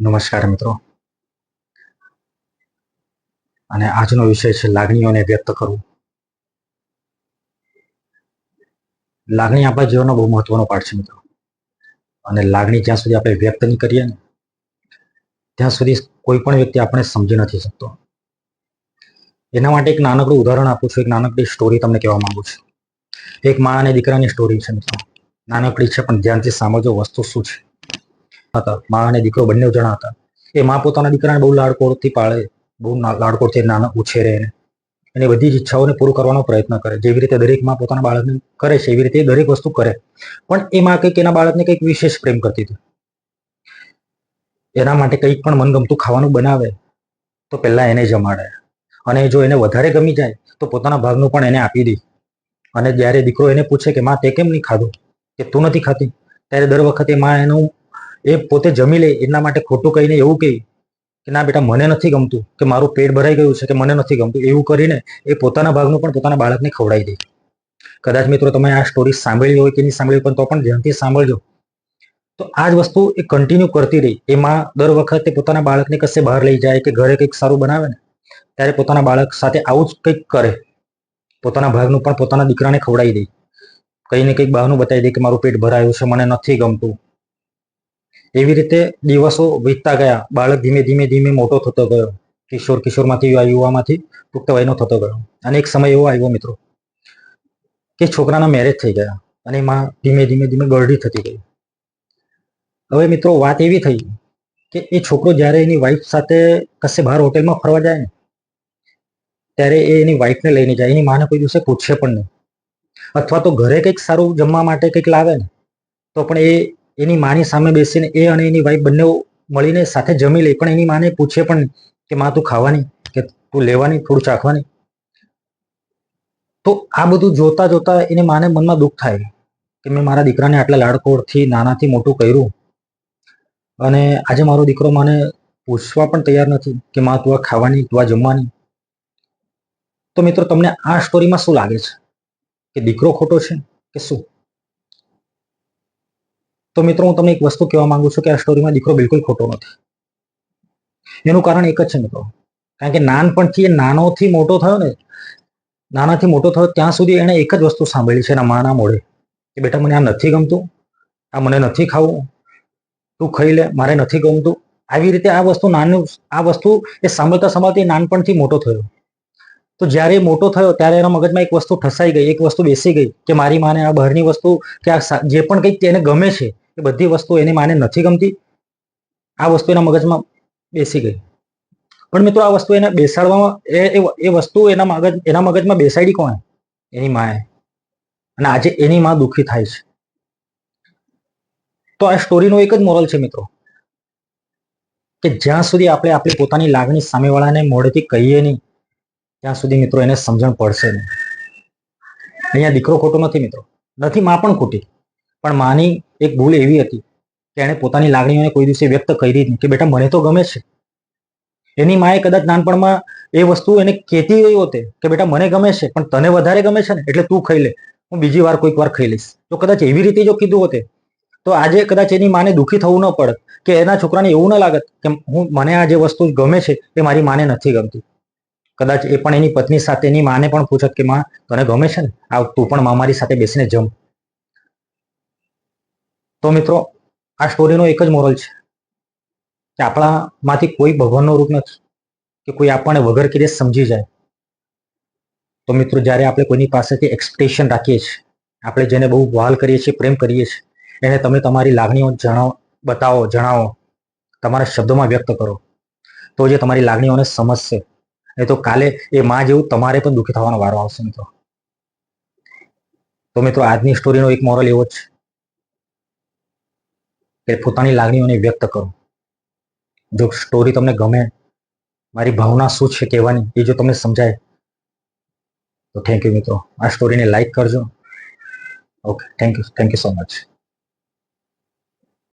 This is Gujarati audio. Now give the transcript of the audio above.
નમસ્કાર મિત્રો. અને આજનો વિષય છે લાગણીઓને વ્યક્ત કરવું. લાગણી આપણા જીવનનો બહુ મહત્વનો પાઠ છે મિત્રો. અને લાગણી જ્યાં સુધી આપણે વ્યક્ત નહીં કરીએ ને, ત્યાં સુધી કોઈ પણ વ્યક્તિ આપણે સમજી નથી શકતો. એના માટે એક નાનકડું ઉદાહરણ આપું છું. એક નાનકડી સ્ટોરી તમને કહેવા માંગુ છું. એક મા અને દીકરાની સ્ટોરી છે મિત્રો. નાનકડી છે, પણ ધ્યાનથી સાંભળજો, વસ્તુ શું છે? હતા. મા અને દીકરો બંને જણા હતા. એ મા પોતાના દીકરાને બહુ લાડકોડથી પાળે, બહુ લાડકોડથી નાના ઉછેરે એને. એની બધી જ ઈચ્છાઓને પૂરું કરવાનો પ્રયત્ન કરે. જેવી રીતે દરેકમાં પોતાના બાળકને કરે છે, એવી રીતે દરેક વસ્તુ કરે. પણ એ માં કંઈક એના બાળકને કંઈક વિશેષ પ્રેમ કરતી હતી. એના માટે કંઈક પણ મનગમતું ખાવાનું બનાવે, તો પહેલા એને જમાડે. અને જો એને વધારે ગમી જાય, તો પોતાના ભાગનું પણ એને આપી દે. અને જ્યારે દીકરો એને પૂછે કે, માં, તે કેમ નહીં ખાધું? કે, તું નથી ખાતી? ત્યારે દર વખતે માં એનું એ પોતે જમી લે, એના માટે ખોટું કહીને એવું કહી કે, ના બેટા, મને નથી ગમતું કે મારું પેટ ભરાઈ ગયું છે કે મને નથી ગમતું. એવું કરીને એ પોતાના ભાગનું પણ પોતાના બાળકને ખવડાવી દે. કદાચ મિત્રો તમે આ સ્ટોરી સાંભળી હોય કે નહીં સાંભળી પણ તો પણ ધ્યાનથી સાંભળજો. તો આ જ વસ્તુ એ કન્ટિન્યુ કરતી રહી. એમાં દર વખતે પોતાના બાળકને કશે બહાર લઈ જાય કે ઘરે કંઈક સારું બનાવે ને, ત્યારે પોતાના બાળક સાથે આવું જ કંઈક કરે. પોતાના ભાગનું પણ પોતાના દીકરાને ખવડાવી દે. કંઈ ને કંઈક બહારનું બતાવી દે કે, મારું પેટ ભરાયું છે, મને નથી ગમતું. એવી રીતે દિવસો વીતતા ગયા. બાળક ધીમે ધીમે ધીમે મોટો થતો ગયો. કિશોર કિશોરમાંથી યુવા યુવામાંથી પુખ્ત વયનો થતો ગયો. અને એક સમય એવો આવ્યો મિત્રો, કે છોકરાના મેરેજ થઈ ગયા અને એમાં ધીમે ધીમે ધીમે ગરડી થતી ગઈ. હવે મિત્રો વાત એવી થઈ કે એ છોકરો જ્યારે એની વાઈફ સાથે કશે બહાર હોટેલમાં ફરવા જાય ને, ત્યારે એ એની વાઈફને લઈને જાય. એની માને કોઈ દિવસે પૂછે પણ નહીં. અથવા તો ઘરે કંઈક સારું જમવા માટે કંઈક લાવે ને, તો પણ એ એની માની સામે બેસીને એ અને એની વાઈફ બંને મળીને સાથે જમી લે. પણ એની માને પૂછે પણ કે માં, તું ખાવાની? કે તું લેવાની? થોડું ચાખવાની? તો આ બધું જોતા જોતા એને માને મનમાં દુઃખ થાય કે મેં મારા દીકરાને આટલા લાડકોડથી નાનાથી મોટું કર્યું. અને આજે મારો દીકરો મને પૂછવા પણ તૈયાર નથી કે માં, તું આ ખાવાની? તું આ જમવાની? તો મિત્રો, તમને આ સ્ટોરીમાં શું લાગે છે? કે દીકરો ખોટો છે કે શું? તો મિત્રો, હું તમને એક વસ્તુ કહેવા માંગુ છું કે આ સ્ટોરીમાં દીકરો બિલકુલ ખોટો નથી. એનું કારણ એક જ છે મિત્રો. કારણ કે નાનપણથી એ નાનોથી મોટો થયો ને, નાનાથી મોટો થયો ત્યાં સુધી એણે એક જ વસ્તુ સાંભળી છે એના માના મોઢે. કે બેટા, મને આ નથી ગમતું, આ મને નથી ખાવું, તું ખાઈ લે, મારે નથી ગમતું. આવી રીતે આ વસ્તુ નાનું, આ વસ્તુ એ સાંભળતા સાંભળતા નાનપણથી મોટો થયો. તો જ્યારે મોટો થયો, ત્યારે એના મગજમાં એક વસ્તુ ઠસાઈ ગઈ, એક વસ્તુ બેસી ગઈ કે મારી માને આ બહારની વસ્તુ, કે આ જે પણ કંઈક તેને ગમે છે એ બધી વસ્તુ એની માને નથી ગમતી. આ વસ્તુ એના મગજમાં બેસી ગઈ. પણ મિત્રો આ વસ્તુ એને બેસાડવામાં, એ, એ- વસ્તુ એના મગજ, એના મગજમાં બેસાડી કોણે? એની માએ. અને આજે એની માં દુઃખી થાય છે. તો આ સ્ટોરીનો એક જ મોરલ છે મિત્રો. કે જ્યાં સુધી આપણે આપણી પોતાની લાગણી સામેવાળાને મોડેથી કહીએ નહીં, ત્યાં સુધી મિત્રો એને સમજણ પડશે નહીં. અહીંયા દીકરો ખોટો નથી મિત્રો. નથી, માં પણ ખોટી. પણ માની એક ભૂલ એવી હતી કે એણે પોતાની લાગણીઓને કોઈ દિવસે વ્યક્ત કરી જ કે બેટા, મને તો ગમે છે. એની માએ કદાચ નાનપણમાં એ વસ્તુ એને કહેતી ગઈ હોતે કે બેટા, મને ગમે છે, પણ તને વધારે ગમે છે ને, એટલે તું ખાઈ લે. હું બીજી વાર કોઈક વાર ખાઈ લઈશ. તો કદાચ એવી રીતે જો કીધું હોતે તો આજે કદાચ એની માને દુઃખી થવું ન પડત કે એના છોકરાને એવું ન લાગત કે હું, મને આ જે વસ્તુ ગમે છે એ મારી માને નથી ગમતી. કદાચ એ પણ એની પત્ની સાથે એની માને પણ પૂછત કે, માં, તને ગમે છે ને? આ તું પણ મારી સાથે બેસીને જમ. તો મિત્રો, આ સ્ટોરીનો એક જ મોરલ છે કે આપણામાંથી કોઈ ભગવાનનો રૂપ નથી કે કોઈ આપણને વગર કીધે સમજી જાય. તો મિત્રો, જ્યારે આપણે કોઈની પાસેથી એક્સપેક્ટેશન રાખીએ છીએ, આપણે જેને બહુ વહાલ કરીએ છીએ, પ્રેમ કરીએ છીએ, એને તમે તમારી લાગણીઓ જણાવો, બતાવો, જણાવો, તમારા શબ્દોમાં વ્યક્ત કરો, તો જે તમારી લાગણીઓને સમજશે. નહીં તો કાલે એ માં જેવું તમારે પણ દુઃખી થવાનો વારો આવશે મિત્રો. તો મિત્રો, આજની સ્ટોરીનો એક મોરલ એવો છે. કે પોતાની લાગણીઓને વ્યક્ત કરો. જો સ્ટોરી તમને ગમે, મારી ભાવના શું છે કહેવાની એ જો તમને સમજાય, તો થેન્ક યુ મિત્રો. આ સ્ટોરીને લાઈક કરજો. Okay thank you thank you so much